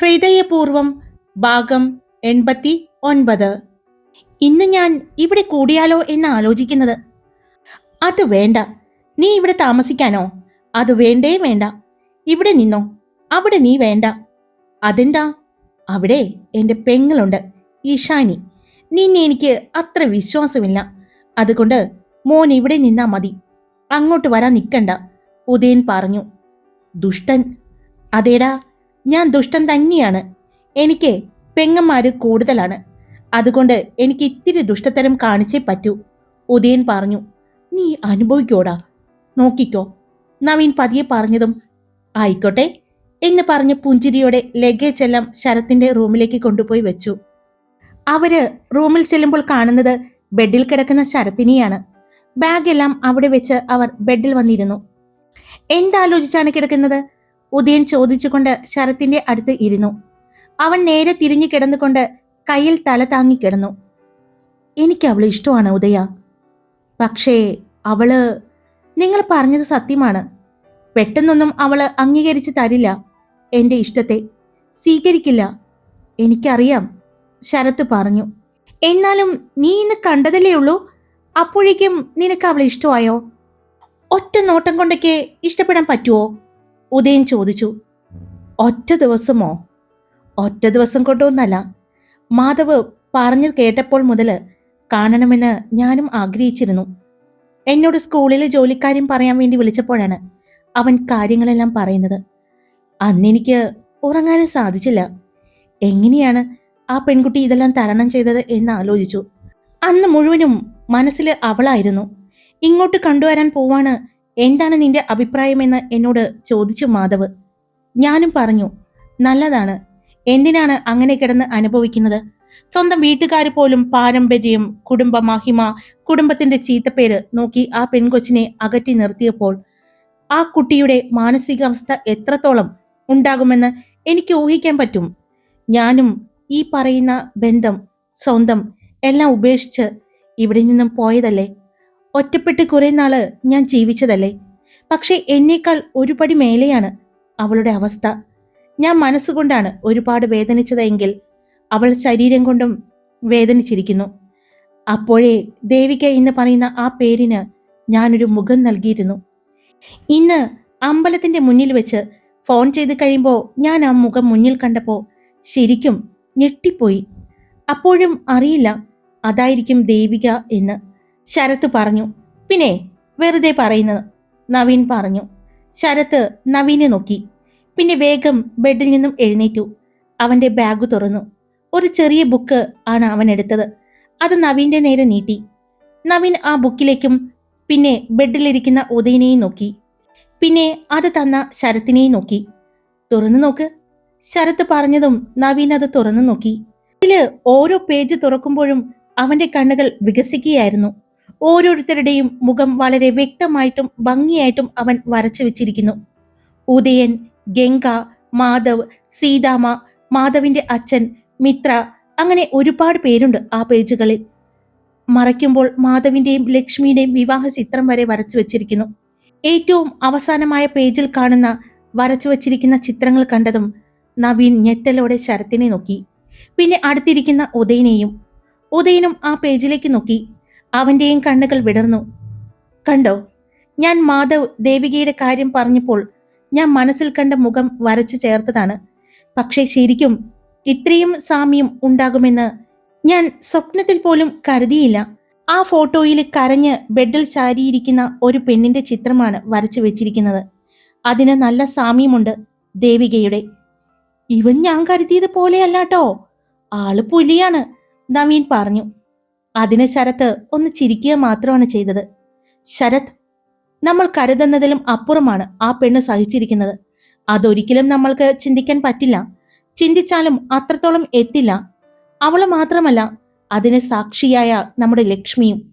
ഹൃദയപൂർവം ഭാഗം എൺപത്തി ഒൻപത് ഇന്ന് ഞാൻ ഇവിടെ കൂടിയാലോ എന്ന് ആലോചിക്കുന്നത്? അത് വേണ്ട. നീ ഇവിടെ താമസിക്കാനോ? അത് വേണ്ടേ വേണ്ട. ഇവിടെ നിന്നോ? അവിടെ നീ വേണ്ട. അതെന്താ? അവിടെ എന്റെ പെങ്ങളുണ്ട് ഈഷാനി നിന്നെ എനിക്ക് അത്ര വിശ്വാസമില്ല. അതുകൊണ്ട് മോൻ ഇവിടെ നിന്നാ മതി. അങ്ങോട്ട് വരാൻ നിൽക്കണ്ട ഉദയൻ പറഞ്ഞു. ദുഷ്ടൻ അതേടാ ഞാൻ ദുഷ്ടൻ തന്നെയാണ്. എനിക്ക് പെങ്ങന്മാര് കൂടുതലാണ്. അതുകൊണ്ട് എനിക്ക് ഇത്തിരി ദുഷ്ടത്തരം കാണിച്ചേ പറ്റൂ. ഉദയൻ പറഞ്ഞു നീ അനുഭവിക്കോടാ. നോക്കിക്കോ. നവീൻ പതിയെ പറഞ്ഞതും ആയിക്കോട്ടെ എന്ന് പറഞ്ഞ് പുഞ്ചിരിയോടെ ലഗേജ് എല്ലാം ശരത്തിന്റെ റൂമിലേക്ക് കൊണ്ടുപോയി വെച്ചു. അവർ റൂമിൽ ചെല്ലുമ്പോൾ കാണുന്നത് ബെഡിൽ കിടക്കുന്ന ശരത്തിനെയാണ്. ബാഗെല്ലാം അവിടെ വെച്ച് അവർ ബെഡിൽ വന്നിരുന്നു. എന്താലോചിച്ചാണ് കിടക്കുന്നത്? ഉദയൻ ചോദിച്ചുകൊണ്ട് ശരത്തിന്റെ അടുത്ത് ഇരുന്നു. അവൻ നേരെ തിരിഞ്ഞു കിടന്നുകൊണ്ട് കയ്യിൽ തല താങ്ങി കിടന്നു. എനിക്ക് അവളെ ഇഷ്ടമാണ് ഉദയ. പക്ഷേ അവൾ നിങ്ങൾ പറഞ്ഞത് സത്യമാണ്. പെട്ടെന്നൊന്നും അവൾ അംഗീകരിച്ച് തരില്ല. എന്റെ ഇഷ്ടത്തെ സ്വീകരിക്കില്ല. എനിക്കറിയാം ശരത്ത് പറഞ്ഞു. എന്നാലും നീ ഇന്ന് കണ്ടതല്ലേ ഉള്ളൂ. അപ്പോഴേക്കും നിനക്ക് അവളെ ഇഷ്ടമായോ? ഒറ്റ നോട്ടം കൊണ്ടൊക്കെ ഇഷ്ടപ്പെടാൻ പറ്റുമോ ഉദയൻ ചോദിച്ചു ഒറ്റ ദിവസമോ? ഒറ്റ ദിവസം കൊണ്ടൊന്നല്ല. മാധവ് പറഞ്ഞു കേട്ടപ്പോൾ മുതൽ കാണണമെന്ന് ഞാനും ആഗ്രഹിച്ചിരുന്നു. എന്നോട് സ്കൂളിലെ ജോലിക്കാര്യം പറയാൻ വേണ്ടി വിളിച്ചപ്പോഴാണ് അവൻ കാര്യങ്ങളെല്ലാം പറയുന്നത്. അന്നെനിക്ക് ഉറങ്ങാനും സാധിച്ചില്ല. എങ്ങനെയാണ് ആ പെൺകുട്ടി ഇതെല്ലാം തരണം ചെയ്തത് എന്ന് ആലോചിച്ചു. അന്ന് മുഴുവനും മനസ്സിൽ അവളായിരുന്നു. ഇങ്ങോട്ട് കണ്ടുവരാൻ പോവാണ് എന്താണ് നിന്റെ അഭിപ്രായമെന്ന് എന്നോട് ചോദിച്ചു മാധവ്. ഞാനും പറഞ്ഞു നല്ലതാണ്. എന്തിനാണ് അങ്ങനെ കിടന്ന് അനുഭവിക്കുന്നത്? സ്വന്തം വീട്ടുകാർ പോലും പാരമ്പര്യം കുടുംബ മഹിമ കുടുംബത്തിന്റെ ചീത്തപ്പേര് നോക്കി ആ പെൺകൊച്ചിനെ അകറ്റി നിർത്തിയപ്പോൾ ആ കുട്ടിയുടെ മാനസികാവസ്ഥ എത്രത്തോളം ഉണ്ടാകുമെന്ന് എനിക്ക് ഊഹിക്കാൻ പറ്റും. ഞാനും ഈ പറയുന്ന ബന്ധം സ്വന്തം എല്ലാം ഉപേക്ഷിച്ച് ഇവിടെ നിന്നും പോയതല്ലേ? ഒറ്റപ്പെട്ട് കുറെ നാൾ ഞാൻ ജീവിച്ചതല്ലേ. പക്ഷേ എന്നേക്കാൾ ഒരുപടി മേലെയാണ് അവളുടെ അവസ്ഥ. ഞാൻ മനസ്സുകൊണ്ടാണ് ഒരുപാട് വേദനിച്ചതെങ്കിൽ അവൾ ശരീരം കൊണ്ടും വേദനിച്ചിരിക്കുന്നു. അപ്പോഴേ ദേവിക എന്ന് പറയുന്ന ആ പേരിന് ഞാനൊരു മുഖം നൽകിയിരുന്നു. ഇന്ന് അമ്പലത്തിന്റെ മുന്നിൽ വെച്ച് ഫോൺ ചെയ്ത് കഴിയുമ്പോൾ ഞാൻ ആ മുഖം മുന്നിൽ കണ്ടപ്പോൾ ശരിക്കും ഞെട്ടിപ്പോയി. അപ്പോഴും അറിയില്ല അതായിരിക്കും ദേവിക എന്ന്. ശരത്ത് പറഞ്ഞു. പിന്നെ വെറുതെ പറയുന്നത്? നവീൻ പറഞ്ഞു. ശരത്ത് നവീനെ നോക്കി. പിന്നെ വേഗം ബെഡിൽ നിന്നും എഴുന്നേറ്റു. അവന്റെ ബാഗ് തുറന്നു. ഒരു ചെറിയ ബുക്ക് ആണ് അവൻ എടുത്തത്. അത് നവീന്റെ നേരെ നീട്ടി. നവീൻ ആ ബുക്കിലേക്കും പിന്നെ ബെഡിലിരിക്കുന്ന ഉദയനെയും നോക്കി. പിന്നെ അത് തന്ന ശരത്തിനെയും നോക്കി. തുറന്നു നോക്ക്. ശരത്ത് പറഞ്ഞതും നവീൻ അത് തുറന്നു നോക്കി. ഇതിൽ ഓരോ പേജ് തുറക്കുമ്പോഴും അവന്റെ കണ്ണുകൾ വികസിക്കുകയായിരുന്നു. ഓരോരുത്തരുടെയും മുഖം വളരെ വ്യക്തമായിട്ടും ഭംഗിയായിട്ടും അവൻ വരച്ചു വെച്ചിരിക്കുന്നു. ഉദയൻ ഗംഗ മാധവ് സീതാമ മാധവിന്റെ അച്ഛൻ മിത്ര അങ്ങനെ ഒരുപാട് പേരുണ്ട് ആ പേജുകളിൽ. മറയ്ക്കുമ്പോൾ മാധവിന്റെയും ലക്ഷ്മിയുടെയും വിവാഹ ചിത്രം വരെ വരച്ചു വെച്ചിരിക്കുന്നു. ഏറ്റവും അവസാനമായ പേജിൽ കാണുന്ന വരച്ചു വച്ചിരിക്കുന്ന ചിത്രങ്ങൾ കണ്ടതും നവീൻ ഞെട്ടലോടെ ശരത്തിനെ നോക്കി. പിന്നെ അടുത്തിരിക്കുന്ന ഉദയനെയും ഉദയനും ആ പേജിലേക്ക് നോക്കി. അവന്റെയും കണ്ണുകൾ വിടർന്നു. കണ്ടോ ഞാൻ മാധവ് ദേവികയുടെ കാര്യം പറഞ്ഞപ്പോൾ ഞാൻ മനസ്സിൽ കണ്ട മുഖം വരച്ചു ചേർത്തതാണ്. പക്ഷേ ശരിക്കും ഇത്രയും സാമ്യം ഉണ്ടാകുമെന്ന് ഞാൻ സ്വപ്നത്തിൽ പോലും കരുതിയില്ല. ആ ഫോട്ടോയിൽ കരഞ്ഞ് ബെഡിൽ ചാരിയിരിക്കുന്ന ഒരു പെണ്ണിന്റെ ചിത്രമാണ് വരച്ചു വെച്ചിരിക്കുന്നത്. അതിന് നല്ല സാമ്യമുണ്ട് ദേവികയുടെ. ഇവൻ ഞാൻ കരുതിയത് പോലെയല്ലാട്ടോ ആൾ പുലിയാണ് നവീൻ പറഞ്ഞു. അതിന് ശരത്ത് ഒന്ന് ചിരിക്കുക മാത്രമാണ് ചെയ്തത്. ശരത് നമ്മൾ കരുതുന്നതിലും അപ്പുറമാണ് ആ പെണ്ണ് സഹിച്ചിരിക്കുന്നത്. അതൊരിക്കലും നമ്മൾക്ക് ചിന്തിക്കാൻ പറ്റില്ല. ചിന്തിച്ചാലും അത്രത്തോളം എത്തില്ല. അവൾ മാത്രമല്ല അതിന് സാക്ഷിയായ നമ്മുടെ ലക്ഷ്മിയും.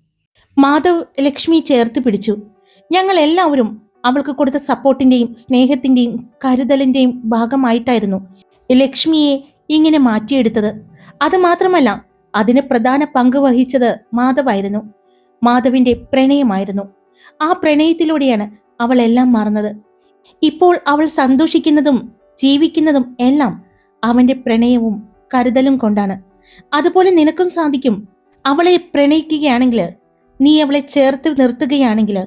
മാധവ് ലക്ഷ്മി ചേർത്ത് പിടിച്ചു. ഞങ്ങൾ എല്ലാവരും അവൾക്ക് കൊടുത്ത സപ്പോർട്ടിന്റെയും സ്നേഹത്തിന്റെയും കരുതലിന്റെയും ഭാഗമായിട്ടായിരുന്നു ലക്ഷ്മിയെ ഇങ്ങനെ മാറ്റിയെടുത്തത്. അത് മാത്രമല്ല അതിന് പ്രധാന പങ്ക് വഹിച്ചത് മാധവായിരുന്നു. മാധവിന്റെ പ്രണയമായിരുന്നു. ആ പ്രണയത്തിലൂടെയാണ് അവൾ എല്ലാം മറന്നത്. ഇപ്പോൾ അവൾ സന്തോഷിക്കുന്നതും ജീവിക്കുന്നതും എല്ലാം അവന്റെ പ്രണയവും കരുതലും കൊണ്ടാണ്. അതുപോലെ നിനക്കും സാധിക്കും. അവളെ പ്രണയിക്കുകയാണെങ്കിൽ നീ അവളെ ചേർത്ത് നിർത്തുകയാണെങ്കിൽ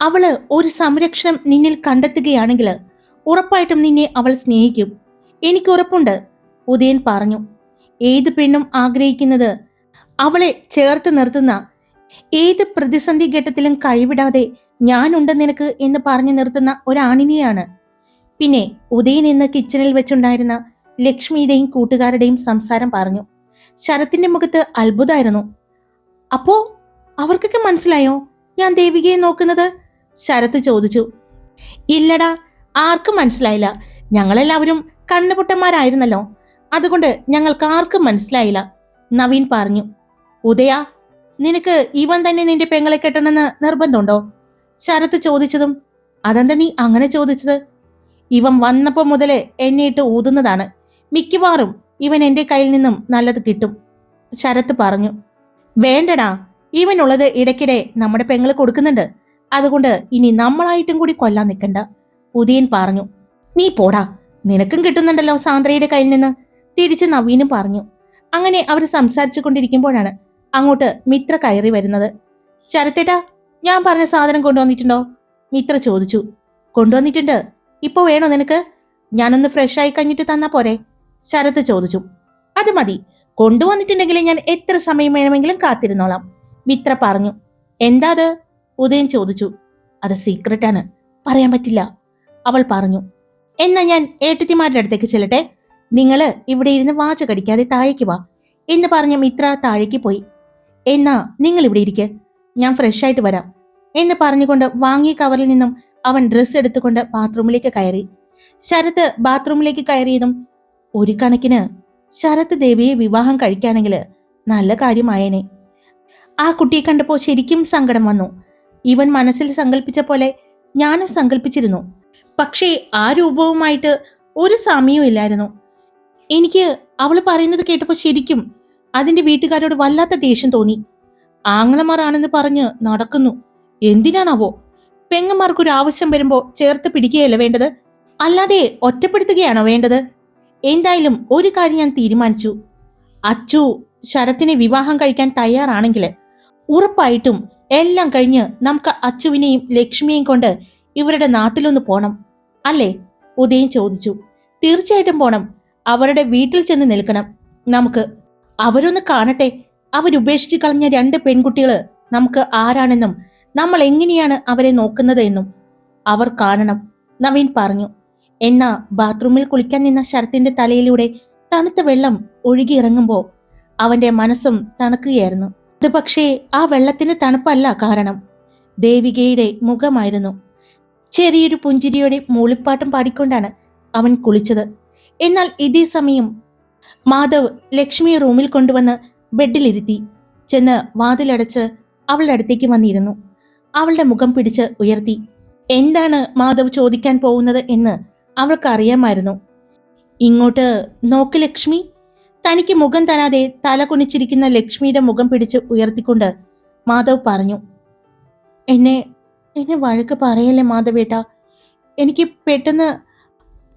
അവൾ ഒരു സംരക്ഷണം നിന്നിൽ കണ്ടെത്തുകയാണെങ്കിൽ ഉറപ്പായിട്ടും നിന്നെ അവൾ സ്നേഹിക്കും. എനിക്ക് ഉറപ്പുണ്ട് ഉദയൻ പറഞ്ഞു. ഏത് പെണ്ണും ആഗ്രഹിക്കുന്നത്? അവളെ ചേർത്ത് നിർത്തുന്ന ഏത് പ്രതിസന്ധി ഘട്ടത്തിലും കൈവിടാതെ ഞാനുണ്ട് നിനക്ക് എന്ന് പറഞ്ഞു നിർത്തുന്ന ഒരാണിനെയാണ്. പിന്നെ ഉദയൻ എന്ന് കിച്ചണിൽ വെച്ചുണ്ടായിരുന്ന ലക്ഷ്മിയുടെയും കൂട്ടുകാരുടെയും സംസാരം പറഞ്ഞു. ശരത്തിന്റെ മുഖത്ത് അത്ഭുതമായിരുന്നു. അപ്പോ അവർക്കൊക്കെ മനസ്സിലായോ? ഞാൻ ദേവികയെ നോക്കുന്നത്? ശരത്ത് ചോദിച്ചു. ഇല്ലടാ ആർക്കും മനസ്സിലായില്ല. ഞങ്ങളെല്ലാവരും കണ്ണുപൊട്ടന്മാരായിരുന്നല്ലോ. അതുകൊണ്ട് ഞങ്ങൾക്ക് ആർക്കും മനസ്സിലായില്ല. നവീൻ പറഞ്ഞു ഉദയ നിനക്ക് ഇവൻ തന്നെ നിന്റെ പെങ്ങളെ കെട്ടണമെന്ന് നിർബന്ധമുണ്ടോ? ശരത്ത് ചോദിച്ചതും അതെന്താ നീ അങ്ങനെ ചോദിച്ചത്? ഇവൻ വന്നപ്പോൾ മുതൽ എന്നെ ഇട്ട് ഊതുന്നതാണ്. മിക്കവാറും ഇവൻ എന്റെ കയ്യിൽ നിന്നും നല്ലത് കിട്ടും. ശരത്ത് പറഞ്ഞു വേണ്ടടാ ഇവനുള്ളത് ഇടയ്ക്കിടെ നമ്മുടെ പെങ്ങൾ കൊടുക്കുന്നുണ്ട്. അതുകൊണ്ട് ഇനി നമ്മളായിട്ടും കൂടി കൊല്ലാൻ നിൽക്കണ്ട ഉദയൻ പറഞ്ഞു നീ പോടാ നിനക്കും കിട്ടുന്നുണ്ടല്ലോ സാന്ദ്രയുടെ കയ്യിൽ നിന്ന്. തിരിച്ച് നവീനും പറഞ്ഞു. അങ്ങനെ അവർ സംസാരിച്ചു കൊണ്ടിരിക്കുമ്പോഴാണ് അങ്ങോട്ട് മിത്ര കയറി വരുന്നത്. ശരത്തേട്ടാ ഞാൻ പറഞ്ഞ സാധനം കൊണ്ടുവന്നിട്ടുണ്ടോ? മിത്ര ചോദിച്ചു. കൊണ്ടുവന്നിട്ടുണ്ട്. ഇപ്പോൾ വേണോ നിനക്ക്? ഞാനൊന്ന് ഫ്രഷ് ആയി കഴിഞ്ഞിട്ട് തന്നാ പോരെ? ശരത്ത് ചോദിച്ചു. അത് മതി. കൊണ്ടുവന്നിട്ടുണ്ടെങ്കിൽ ഞാൻ എത്ര സമയം വേണമെങ്കിലും കാത്തിരുന്നോളാം. മിത്ര പറഞ്ഞു. എന്താ അത്? ഉദയൻ ചോദിച്ചു. അത് സീക്രട്ടാണ് പറയാൻ പറ്റില്ല. അവൾ പറഞ്ഞു. എന്നാ ഞാൻ ഏട്ടത്തിമാരുടെ അടുത്തേക്ക് ചെല്ലട്ടെ? നിങ്ങൾ ഇവിടെ ഇരുന്ന് വാച്ച് കടിക്കാതെ താഴേക്ക് വാ എന്ന് പറഞ്ഞ മിത്ര താഴേക്ക് പോയി. എന്നാ നിങ്ങൾ ഇവിടെ ഇരിക്കെ. ഞാൻ ഫ്രഷ് ആയിട്ട് വരാം എന്ന് പറഞ്ഞുകൊണ്ട് വാങ്ങിയ കവറിൽ നിന്നും അവൻ ഡ്രസ്സ് എടുത്തുകൊണ്ട് ബാത്റൂമിലേക്ക് കയറി. ശരത്ത് ബാത്റൂമിലേക്ക് കയറിയതും ഒരു കണക്കിന് ശരത് ദേവിയെ വിവാഹം കഴിക്കുകയാണെങ്കിൽ നല്ല കാര്യമായേനെ. ആ കുട്ടിയെ കണ്ടപ്പോൾ ശരിക്കും സങ്കടം വന്നു. ഇവൻ മനസ്സിൽ സങ്കല്പിച്ച പോലെ ഞാനും സങ്കല്പിച്ചിരുന്നു പക്ഷേ ആ രൂപവുമായിട്ട് ഒരു സമയവും ഇല്ലായിരുന്നു എനിക്ക് അവൾ പറയുന്നത് കേട്ടപ്പോൾ ശരിക്കും അതിന്റെ വീട്ടുകാരോട് വല്ലാത്ത ദേഷ്യം തോന്നി. ആങ്ങളമാറാണെന്ന് പറഞ്ഞ് നടക്കുന്നു. എന്തിനാണാവോ? പെങ്ങന്മാർക്കൊരു ആവശ്യം വരുമ്പോൾ ചേർത്ത് പിടിക്കുകയല്ല വേണ്ടത്? അല്ലാതെ ഒറ്റപ്പെടുത്തുകയാണോ വേണ്ടത്? എന്തായാലും ഒരു കാര്യം ഞാൻ തീരുമാനിച്ചു. അച്ചു ശരത്തിനെ വിവാഹം കഴിക്കാൻ തയ്യാറാണെങ്കിൽ ഉറപ്പായിട്ടും എല്ലാം കഴിഞ്ഞ് നമുക്ക് അച്ചുവിനെയും ലക്ഷ്മിയെയും കൊണ്ട് ഇവരുടെ നാട്ടിലൊന്ന് പോണം. അല്ലേ? ഉദയം ചോദിച്ചു. തീർച്ചയായിട്ടും പോണം. അവരുടെ വീട്ടിൽ ചെന്ന് നിൽക്കണം. നമുക്ക് അവരൊന്ന് കാണട്ടെ. അവരുപേക്ഷിച്ച് കളഞ്ഞ രണ്ട് പെൺകുട്ടികൾ നമുക്ക് ആരാണെന്നും നമ്മൾ എങ്ങനെയാണ് അവരെ നോക്കുന്നത് എന്നും അവർ കാണണം. നവീൻ പറഞ്ഞു. എന്നാ ബാത്റൂമിൽ കുളിക്കാൻ നിന്ന ശരത്തിന്റെ തലയിലൂടെ തണുത്ത വെള്ളം ഒഴുകിയിറങ്ങുമ്പോൾ അവന്റെ മനസ്സും തണുക്കുകയായിരുന്നു. അത് പക്ഷേ ആ വെള്ളത്തിന് തണുപ്പല്ല കാരണം. ദേവികയുടെ മുഖമായിരുന്നു. ചെറിയൊരു പുഞ്ചിരിയോടെ മൂളിപ്പാട്ടും പാടിക്കൊണ്ടാണ് അവൻ കുളിച്ചത്. എന്നാൽ ഇതേ സമയം മാധവ് ലക്ഷ്മിയെ റൂമിൽ കൊണ്ടുവന്ന് ബെഡിലിരുത്തി. ചെന്ന് വാതിലടച്ച് അവളുടെ അടുത്തേക്ക് വന്നിരുന്നു. അവളുടെ മുഖം പിടിച്ച് ഉയർത്തി. എന്താണ് മാധവ് ചോദിക്കാൻ പോകുന്നത് എന്ന് അവൾക്ക് അറിയാമായിരുന്നു ഇങ്ങോട്ട് നോക്ക് ലക്ഷ്മി. തനിക്ക് മുഖം തരാതെ തല കുനിച്ചിരിക്കുന്ന ലക്ഷ്മിയുടെ മുഖം പിടിച്ച് ഉയർത്തിക്കൊണ്ട് മാധവ് പറഞ്ഞു. എന്നെ എന്നെ വഴക്ക് പറയല്ലേ മാധവേട്ട? എനിക്ക് പെട്ടെന്ന്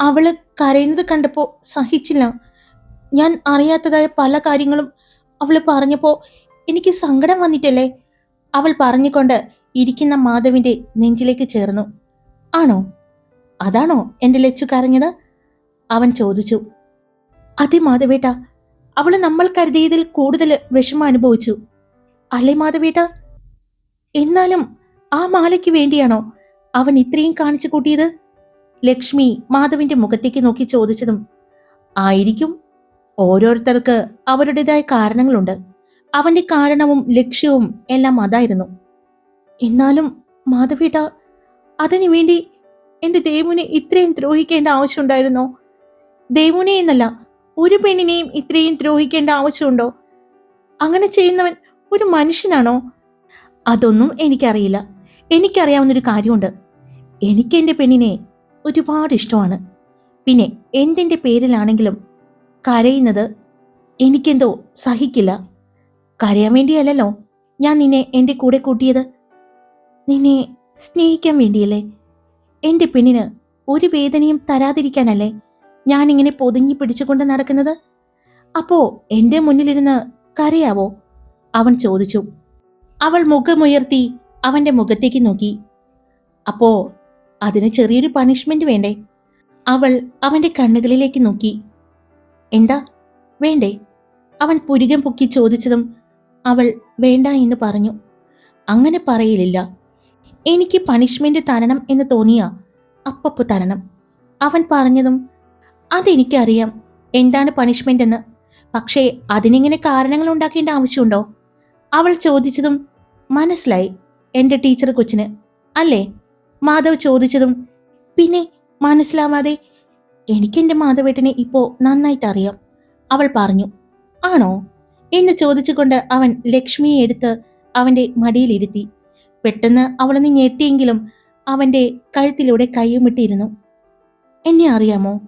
അവൾ കരയുന്നത് കണ്ടപ്പോൾ സഹിച്ചില്ല. ഞാൻ അറിയാത്തതായ പല കാര്യങ്ങളും അവൾ പറഞ്ഞപ്പോൾ എനിക്ക് സങ്കടം വന്നിട്ടല്ലേ? അവൾ പറഞ്ഞുകൊണ്ട് ഇരിക്കുന്ന മാധവിന്റെ നെഞ്ചിലേക്ക് ചേർന്നു. ആണോ? അതാണോ എന്റെ ലച്ചു കരഞ്ഞത്? അവൻ ചോദിച്ചു. അതെ മാധവേട്ട അവൾ നമ്മൾ കരുതിയതിൽ കൂടുതൽ വിഷമം അനുഭവിച്ചു. അല്ലേ മാധവേട്ട? എന്നാലും ആ മാലയ്ക്ക് വേണ്ടിയാണോ അവൻ ഇത്രയും കാണിച്ചു കൂട്ടിയത്? ലക്ഷ്മി മാധവിന്റെ മുഖത്തേക്ക് നോക്കി ചോദിച്ചതും ആയിരിക്കും. ഓരോരുത്തർക്ക് അവരുടേതായ കാരണങ്ങളുണ്ട്. അവന്റെ കാരണവും ലക്ഷ്യവും എല്ലാം അതായിരുന്നു. എന്നാലും മാധവിട അതിനു വേണ്ടി എന്റെ ദേവുനെ ഇത്രയും ദ്രോഹിക്കേണ്ട ആവശ്യമുണ്ടായിരുന്നോ? ദേവുനെ എന്നല്ല ഒരു പെണ്ണിനെയും ഇത്രയും ദ്രോഹിക്കേണ്ട ആവശ്യമുണ്ടോ? അങ്ങനെ ചെയ്യുന്നവൻ ഒരു മനുഷ്യനാണോ? അതൊന്നും എനിക്കറിയില്ല. എനിക്കറിയാവുന്നൊരു കാര്യമുണ്ട്. എനിക്ക് എന്റെ പെണ്ണിനെ ഒരുപാട് ഇഷ്ടമാണ് പിന്നെ എന്തിന്റെ പേരിലാണെങ്കിലും കരയുന്നത് എനിക്കെന്തോ സഹിക്കില്ല. കരയാൻ വേണ്ടിയല്ലല്ലോ ഞാൻ നിന്നെ എന്റെ കൂടെ കൂട്ടിയത്. നിന്നെ സ്നേഹിക്കാൻ വേണ്ടിയല്ലേ? എന്റെ പെണ്ണിന് ഒരു വേദനയും തരാതിരിക്കാനല്ലേ ഞാനിങ്ങനെ പൊതിഞ്ഞു പിടിച്ചുകൊണ്ട് നടക്കുന്നത്? അപ്പോ എന്റെ മുന്നിലിരുന്ന് കരയാവോ? അവൻ ചോദിച്ചു. അവൾ മുഖമുയർത്തി അവന്റെ മുഖത്തേക്ക് നോക്കി. അപ്പോ അതിന് ചെറിയൊരു പണിഷ്മെന്റ് വേണ്ടേ? അവൾ അവന്റെ കണ്ണുകളിലേക്ക് നോക്കി. എന്താ? വേണ്ടേ? അവൻ പുരികം പൊക്കി ചോദിച്ചതും അവൾ വേണ്ട എന്ന് പറഞ്ഞു. അങ്ങനെ പറയലില്ല. എനിക്ക് പണിഷ്മെന്റ് തരണം എന്ന് തോന്നിയ അപ്പപ്പ് തരണം. അവൻ പറഞ്ഞതും അതെനിക്കറിയാം. എന്താണ് പണിഷ്മെന്റ് എന്ന്? പക്ഷേ അതിനിങ്ങനെ കാരണങ്ങൾ ഉണ്ടാക്കേണ്ട ആവശ്യമുണ്ടോ? അവൾ ചോദിച്ചതും മനസ്സിലായി. എന്റെ ടീച്ചർ കൊച്ചിന്. അല്ലേ? മാധവ് ചോദിച്ചതും പിന്നെ മനസ്സിലാവാതെ എനിക്കെന്റെ മാധവേട്ടനെ ഇപ്പോ നന്നായിട്ട് അറിയാം അവൾ പറഞ്ഞു ആണോ? എന്ന് ചോദിച്ചുകൊണ്ട് അവൻ ലക്ഷ്മിയെ എടുത്ത് അവന്റെ മടിയിലിരുത്തി. പെട്ടെന്ന് അവളൊന്ന് ഞെട്ടിയെങ്കിലും അവന്റെ കഴുത്തിലൂടെ കൈയുമിട്ടിരുന്നു എന്നെ അറിയാമോ?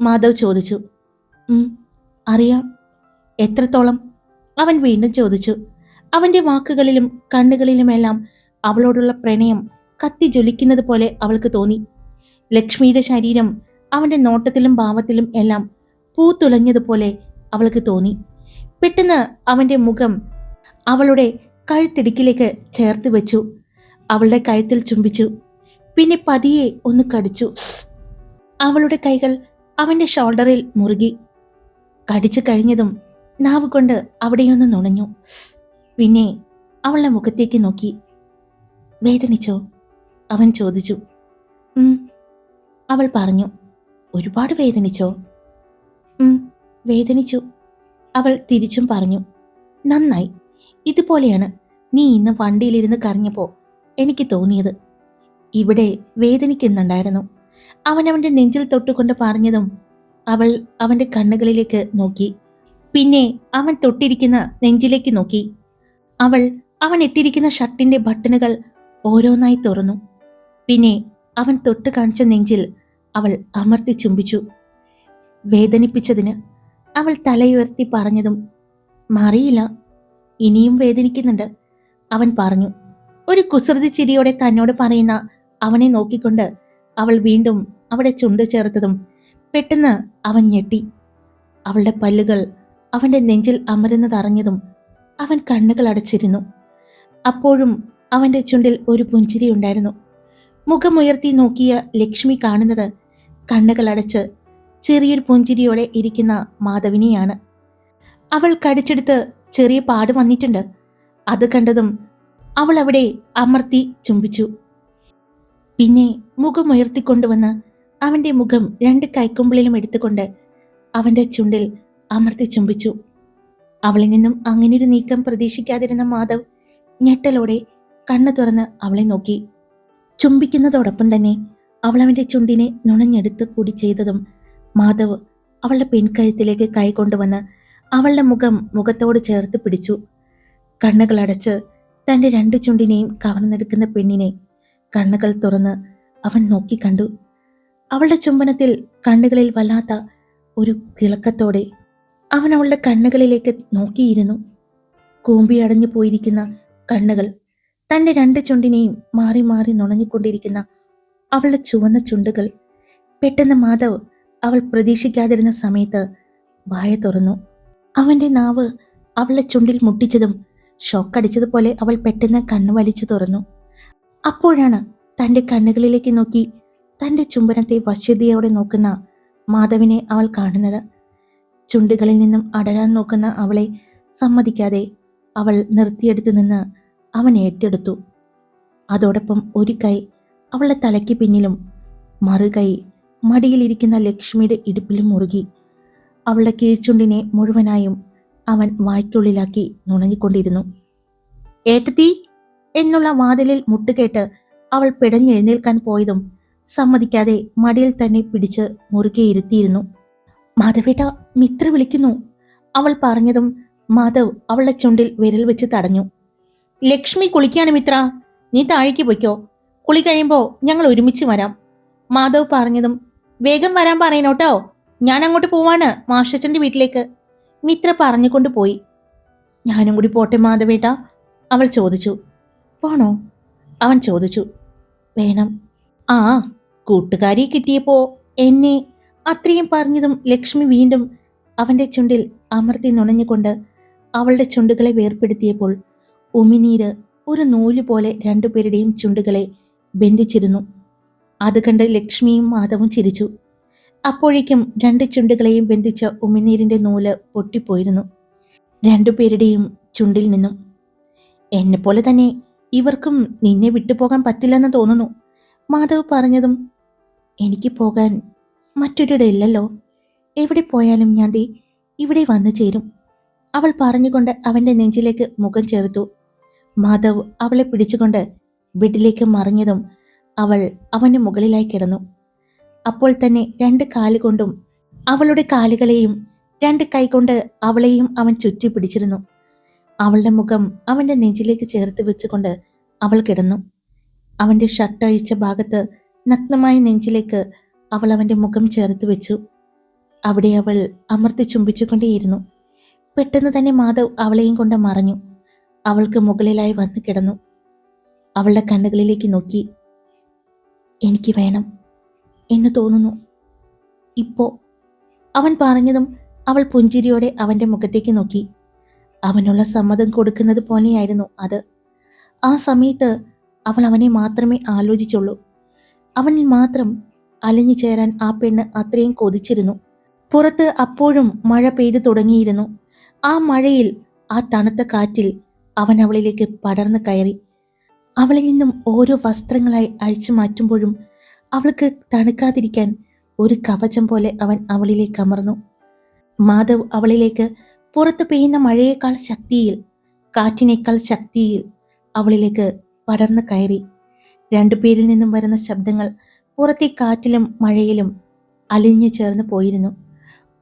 മാധവ് ചോദിച്ചു. അറിയാം. എത്രത്തോളം? അവൻ വീണ്ടും ചോദിച്ചു. അവന്റെ വാക്കുകളിലും കണ്ണുകളിലുമെല്ലാം അവളോടുള്ള പ്രണയം കത്തി ജ്വലിക്കുന്നത് പോലെ അവൾക്ക് തോന്നി. ലക്ഷ്മിയുടെ ശരീരം അവന്റെ നോട്ടത്തിലും ഭാവത്തിലും എല്ലാം പൂത്തുലഞ്ഞതുപോലെ അവൾക്ക് തോന്നി. പെട്ടെന്ന് അവന്റെ മുഖം അവളുടെ കഴുത്തിടുക്കിലേക്ക് ചേർത്ത് വെച്ചു. അവളുടെ കഴുത്തിൽ ചുംബിച്ചു. പിന്നെ പതിയെ ഒന്ന് കടിച്ചു. അവളുടെ കൈകൾ അവന്റെ ഷോൾഡറിൽ മുറുകി. കടിച്ചു കഴിഞ്ഞതും നാവ് കൊണ്ട് അവിടെയൊന്ന് നുണഞ്ഞു. പിന്നെ അവളുടെ മുഖത്തേക്ക് നോക്കി. വേദനിച്ചോ? അവൻ ചോദിച്ചു അവൾ പറഞ്ഞു ഒരുപാട് വേദനിച്ചോ? വേദനിച്ചു. അവൾ തിരിച്ചും പറഞ്ഞു നന്നായി. ഇതുപോലെയാണ് നീ ഇന്ന് വണ്ടിയിലിരുന്ന് കറിഞ്ഞപ്പോ എനിക്ക് തോന്നിയത്. ഇവിടെ വേദനിക്കുന്നുണ്ടായിരുന്നു. അവൻ അവന്റെ നെഞ്ചിൽ തൊട്ടുകൊണ്ട് പറഞ്ഞതും അവൾ അവന്റെ കണ്ണുകളിലേക്ക് നോക്കി. പിന്നെ അവൻ തൊട്ടിരിക്കുന്ന നെഞ്ചിലേക്ക് നോക്കി. അവൾ അവൻ ഇട്ടിരിക്കുന്ന ഷർട്ടിന്റെ ബട്ടണുകൾ ഓരോന്നായി തുറന്നു. പിന്നെ അവൻ തൊട്ട് കാണിച്ച നെഞ്ചിൽ അവൾ അമർത്തി ചുംബിച്ചു. വേദനിപ്പിച്ചതിന് അവൾ തലയുയർത്തി പറഞ്ഞതും മാറിയില്ല ഇനിയും വേദനിക്കുന്നുണ്ട് അവൻ പറഞ്ഞു. ഒരു കുസൃതി ചിരിയോടെ തന്നോട് പറയുന്ന അവനെ നോക്കിക്കൊണ്ട് അവൾ വീണ്ടും അവിടെ ചുണ്ട് ചേർത്തതും പെട്ടെന്ന് അവൻ ഞെട്ടി. അവളുടെ പല്ലുകൾ അവന്റെ നെഞ്ചിൽ അമരുന്നതറിഞ്ഞതും അവൻ കണ്ണുകൾ അടച്ചിരുന്നു. അപ്പോഴും അവന്റെ ചുണ്ടിൽ ഒരു പുഞ്ചിരി ഉണ്ടായിരുന്നു. മുഖമുയർത്തി നോക്കിയ ലക്ഷ്മി കാണുന്നത് കണ്ണുകൾ അടച്ച് ചെറിയൊരു പുഞ്ചിരിയോടെ ഇരിക്കുന്ന മാധവിനെയാണ്. അവൾ കടിച്ചെടുത്ത് ചെറിയ പാട് വന്നിട്ടുണ്ട്. അത് കണ്ടതും അവൾ അവിടെ അമർത്തി ചുംബിച്ചു. പിന്നെ മുഖമുയർത്തിക്കൊണ്ടുവന്ന് അവന്റെ മുഖം രണ്ട് കൈക്കുമ്പിളിലും എടുത്തുകൊണ്ട് അവന്റെ ചുണ്ടിൽ അമർത്തി ചുംബിച്ചു. അവളിൽ നിന്നും അങ്ങനെയൊരു നീക്കം പ്രതീക്ഷിക്കാതിരുന്ന മാധവ് ഞെട്ടലോടെ കണ്ണു തുറന്ന് അവളെ നോക്കി. ചുംബിക്കുന്നതോടൊപ്പം തന്നെ അവൾ അവന്റെ ചുണ്ടിനെ നുണഞ്ഞെടുത്ത് കൂടി ചെയ്തതും മാധവ് അവളുടെ പെൺകഴുത്തിലേക്ക് കൈ കൊണ്ടുവന്ന് അവളുടെ മുഖം മുഖത്തോട് ചേർത്ത് പിടിച്ചു. കണ്ണുകളടച്ച് തന്റെ രണ്ട് ചുണ്ടിനെയും കവർന്നെടുക്കുന്ന പെണ്ണിനെ കണ്ണുകൾ തുറന്ന് അവൻ നോക്കിക്കണ്ടു അവളുടെ ചുംബനത്തിൽ കണ്ണുകളിൽ വല്ലാത്ത ഒരു തിളക്കത്തോടെ അവൻ അവളുടെ കണ്ണുകളിലേക്ക് നോക്കിയിരുന്നു. കൂമ്പി അടഞ്ഞു പോയിരിക്കുന്ന കണ്ണുകൾ തന്റെ രണ്ട് ചുണ്ടിനെയും മാറി മാറി നുണഞ്ഞിക്കൊണ്ടിരിക്കുന്ന അവളുടെ ചുവന്ന ചുണ്ടുകൾ പെട്ടെന്ന് മാധവ് അവൾ പ്രതീക്ഷിക്കാതിരുന്ന സമയത്ത് വായ തുറന്നു. അവന്റെ നാവ് അവളുടെ ചുണ്ടിൽ മുട്ടിച്ചതും ഷോക്കടിച്ചതുപോലെ അവൾ പെട്ടെന്ന് കണ്ണു വലിച്ചു തുറന്നു. അപ്പോഴാണ് തന്റെ കണ്ണുകളിലേക്ക് നോക്കി തന്റെ ചുംബനത്തെ വശ്യതയോടെ നോക്കുന്ന മാധവിനെ അവൾ കാണുന്നത്. ചുണ്ടുകളിൽ നിന്നും അടരാൻ നോക്കുന്ന അവളെ സമ്മതിക്കാതെ അവൾ നിർത്തിയെടുത്ത് നിന്ന് അവൻ ഏറ്റെടുത്തു. അതോടൊപ്പം ഒരു കൈ അവളുടെ തലയ്ക്ക് പിന്നിലും മറുകൈ മടിയിലിരിക്കുന്ന ലക്ഷ്മിയുടെ ഇടുപ്പിലും മുറുകി. അവളുടെ കീഴ്ചുണ്ടിനെ മുഴുവനായും അവൻ വായ്ക്കുള്ളിലാക്കി നുണഞ്ഞുകൊണ്ടിരുന്നു. ഏട്ടത്തി എന്നുള്ള വാതിലിൽ മുട്ടുകേട്ട് അവൾ പിടഞ്ഞെഴുന്നേൽക്കാൻ പോയതും സമ്മതിക്കാതെ മടിയിൽ തന്നെ പിടിച്ച് മുറുകെ ഇരുത്തിയിരുന്നു. മാധവേട്ട മിത്ര വിളിക്കുന്നു അവൾ പറഞ്ഞതും മാധവ് അവളുടെ ചുണ്ടിൽ വിരൽ വെച്ച് തടഞ്ഞു. ലക്ഷ്മി കുളിക്കാണ് മിത്ര. നീ താഴേക്ക് പൊയ്ക്കോ. കുളി കഴിയുമ്പോ ഞങ്ങൾ ഒരുമിച്ച് വരാം. മാധവ് പറഞ്ഞതും വേഗം വരാൻ പറയണോട്ടോ. ഞാൻ അങ്ങോട്ട് പോവാണ് മാഷച്ചന്റെ വീട്ടിലേക്ക്. മിത്ര പറഞ്ഞുകൊണ്ട് പോയി. ഞാനും കൂടി പോട്ടെ മാധവേട്ട. അവൾ ചോദിച്ചു. പോണോ? അവൻ ചോദിച്ചു. വേണം. ആ കൂട്ടുകാരി കിട്ടിയപ്പോ എന്നെ അത്രയും പറഞ്ഞതും ലക്ഷ്മി വീണ്ടും അവന്റെ ചുണ്ടിൽ അമർത്തി നുണഞ്ഞുകൊണ്ട് അവളുടെ ചുണ്ടുകളെ വേർപ്പെടുത്തിയപ്പോൾ ഉമിനീര് ഒരു നൂൽ പോലെ രണ്ടുപേരുടെയും ചുണ്ടുകളെ ബന്ധിച്ചിരുന്നു. അത് കണ്ട് ലക്ഷ്മിയും മാധവും ചിരിച്ചു. അപ്പോഴേക്കും രണ്ട് ചുണ്ടുകളെയും ബന്ധിച്ച ഉമിനീരിന്റെ നൂൽ പൊട്ടിപ്പോയിരുന്നു. രണ്ടുപേരുടെയും ചുണ്ടിൽ നിന്നും. എന്നെപ്പോലെ തന്നെ ഇവർക്കും നിന്നെ വിട്ടുപോകാൻ പറ്റില്ലെന്ന് തോന്നുന്നു. മാധവ് പറഞ്ഞതും എനിക്ക് പോകാൻ മറ്റൊരിടയില്ലല്ലോ എവിടെ പോയാലും ഞാൻ ദേ ഇവിടെ വന്നു ചേരും. അവൾ പറഞ്ഞുകൊണ്ട് അവന്റെ നെഞ്ചിലേക്ക് മുഖം ചേർത്തു. മാധവ് അവളെ പിടിച്ചുകൊണ്ട് ബെഡിലേക്ക് മറിഞ്ഞതും അവൾ അവന് മുകളിലായി കിടന്നു. അപ്പോൾ തന്നെ രണ്ട് കാലുകൊണ്ടും അവളുടെ കാലുകളെയും രണ്ട് കൈകൊണ്ട് അവളെയും അവൻ ചുറ്റി പിടിച്ചിരുന്നു. അവളുടെ മുഖം അവന്റെ നെഞ്ചിലേക്ക് ചേർത്ത് വെച്ചുകൊണ്ട് അവൾ കിടന്നു. അവന്റെ ഷർട്ട് അഴിച്ച ഭാഗത്ത് നഗ്നമായ നെഞ്ചിലേക്ക് അവൾ അവന്റെ മുഖം ചേർത്ത് വെച്ചു. അവിടെ അവൾ അമർത്തി ചുംബിച്ചുകൊണ്ടേയിരുന്നു. പെട്ടെന്ന് തന്നെ മാധവ് അവളെയും കൊണ്ട് മറഞ്ഞു. അവൾക്ക് മുകളിലായി വന്നു കിടന്നു. അവളുടെ കണ്ണുകളിലേക്ക് നോക്കി എനിക്ക് വേണം എന്ന് തോന്നുന്നു. ഇപ്പോ അവൻ പറഞ്ഞതും അവൾ പുഞ്ചിരിയോടെ അവന്റെ മുഖത്തേക്ക് നോക്കി. അവനുള്ള സമ്മതം കൊടുക്കുന്നത് പോലെയായിരുന്നു അത്. ആ സമയത്ത് അവൾ അവനെ മാത്രമേ ആലോചിച്ചുള്ളൂ. അവനിൽ മാത്രം അലിഞ്ഞു ചേരാൻ ആ പെണ്ണ് അത്രയും കൊതിച്ചിരുന്നു. പുറത്ത് അപ്പോഴും മഴ പെയ്തു തുടങ്ങിയിരുന്നു. ആ മഴയിൽ ആ തണുത്ത കാറ്റിൽ അവൻ അവളിലേക്ക് പടർന്നു കയറി. അവളിൽ നിന്നും ഓരോ വസ്ത്രങ്ങളായി അഴിച്ചു മാറ്റുമ്പോഴും അവൾക്ക് തണുക്കാതിരിക്കാൻ ഒരു കവചം പോലെ അവൻ അവളിലേക്ക് അമർന്നു. മാധവ് അവളിലേക്ക് പുറത്ത് പെയ്യുന്ന മഴയേക്കാൾ ശക്തിയിൽ കാറ്റിനേക്കാൾ ശക്തിയിൽ അവളിലേക്ക് പടർന്നു കയറി. രണ്ടുപേരിൽ നിന്നും വരുന്ന ശബ്ദങ്ങൾ പുറത്തെ കാറ്റിലും മഴയിലും അലിഞ്ഞു ചേർന്ന് പോയിരുന്നു.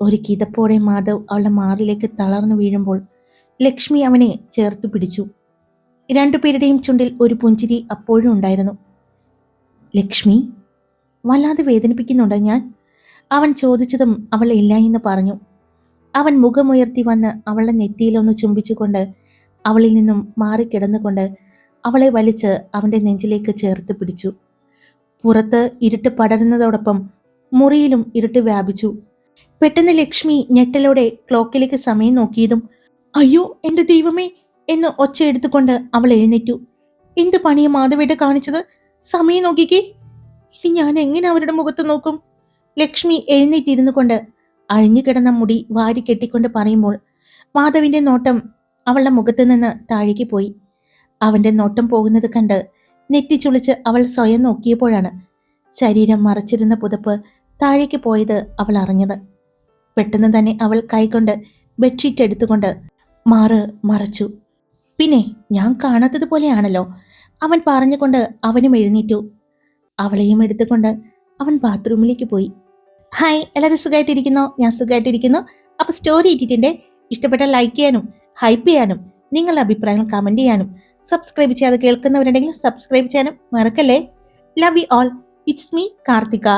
ഒരു കിതപ്പോടെ മാധവ് അവളുടെ മാറിലേക്ക് തളർന്നു വീഴുമ്പോൾ ലക്ഷ്മി അവനെ ചേർത്ത് പിടിച്ചു. രണ്ടുപേരുടെയും ചുണ്ടിൽ ഒരു പുഞ്ചിരി അപ്പോഴും ഉണ്ടായിരുന്നു. ലക്ഷ്മി വല്ലാതെ വേദനിപ്പിക്കുന്നുണ്ട് ഞാൻ? അവൻ ചോദിച്ചതും അവൾ ഇല്ല എന്ന് പറഞ്ഞു. അവൻ മുഖമുയർത്തി വന്ന് അവളുടെ നെറ്റിയിലൊന്ന് ചുംബിച്ചുകൊണ്ട് അവളിൽ നിന്നും മാറിക്കിടന്നുകൊണ്ട് അവളെ വലിച്ച് അവന്റെ നെഞ്ചിലേക്ക് ചേർത്ത് പിടിച്ചു. പുറത്ത് ഇരുട്ട് പടരുന്നതോടൊപ്പം മുറിയിലും ഇരുട്ട് വ്യാപിച്ചു. പെട്ടെന്ന് ലക്ഷ്മി ഞെട്ടലോടെ ക്ലോക്കിലേക്ക് സമയം നോക്കിയതും അയ്യോ എന്റെ ദൈവമേ എന്ന് ഒച്ച എടുത്തുകൊണ്ട് അവൾ എഴുന്നേറ്റു. എന്ത് പണിയെ മാധവിയുടെ കാണിച്ചത്? സമയം നോക്കിക്കേ. ഇനി ഞാൻ എങ്ങനെ അവരുടെ മുഖത്ത് നോക്കും? ലക്ഷ്മി എഴുന്നേറ്റിരുന്നു കൊണ്ട് അഴിഞ്ഞുകിടന്ന മുടി വാരി കെട്ടിക്കൊണ്ട് പറയുമ്പോൾ മാധവിന്റെ നോട്ടം അവളുടെ മുഖത്ത് നിന്ന് താഴേക്ക് പോയി. അവന്റെ നോട്ടം പോകുന്നത് കണ്ട് നെറ്റിച്ചുളിച്ച് അവൾ സ്വയം നോക്കിയപ്പോഴാണ് ശരീരം മറച്ചിരുന്ന പുതപ്പ് താഴേക്ക് പോയത് അവൾ അറിഞ്ഞത്. പെട്ടെന്ന് തന്നെ അവൾ കൈകൊണ്ട് ബെഡ്ഷീറ്റ് എടുത്തുകൊണ്ട് മാറ് മറച്ചു. പിന്നെ ഞാൻ കാണാത്തതുപോലെയാണല്ലോ. അവൻ പറഞ്ഞുകൊണ്ട് അവനും എഴുന്നേറ്റു. അവളെയും എടുത്തുകൊണ്ട് അവൻ ബാത്റൂമിലേക്ക് പോയി. ഹായ് എല്ലാവരും സുഖമായിട്ടിരിക്കുന്നോ ഞാൻ സുഖമായിട്ടിരിക്കുന്നു അപ്പോൾ സ്റ്റോറി ഇട്ടിട്ടുണ്ട്. ഇഷ്ടപ്പെട്ട ലൈക്ക് ചെയ്യാനും ഹൈപ്പ് ചെയ്യാനും നിങ്ങളുടെ അഭിപ്രായങ്ങൾ കമന്റ് ചെയ്യാനും സബ്സ്ക്രൈബ് ചെയ്യാതെ കേൾക്കുന്നവരുണ്ടെങ്കിൽ സബ്സ്ക്രൈബ് ചെയ്യാനും മറക്കല്ലേ? Love you all it's me Karthika.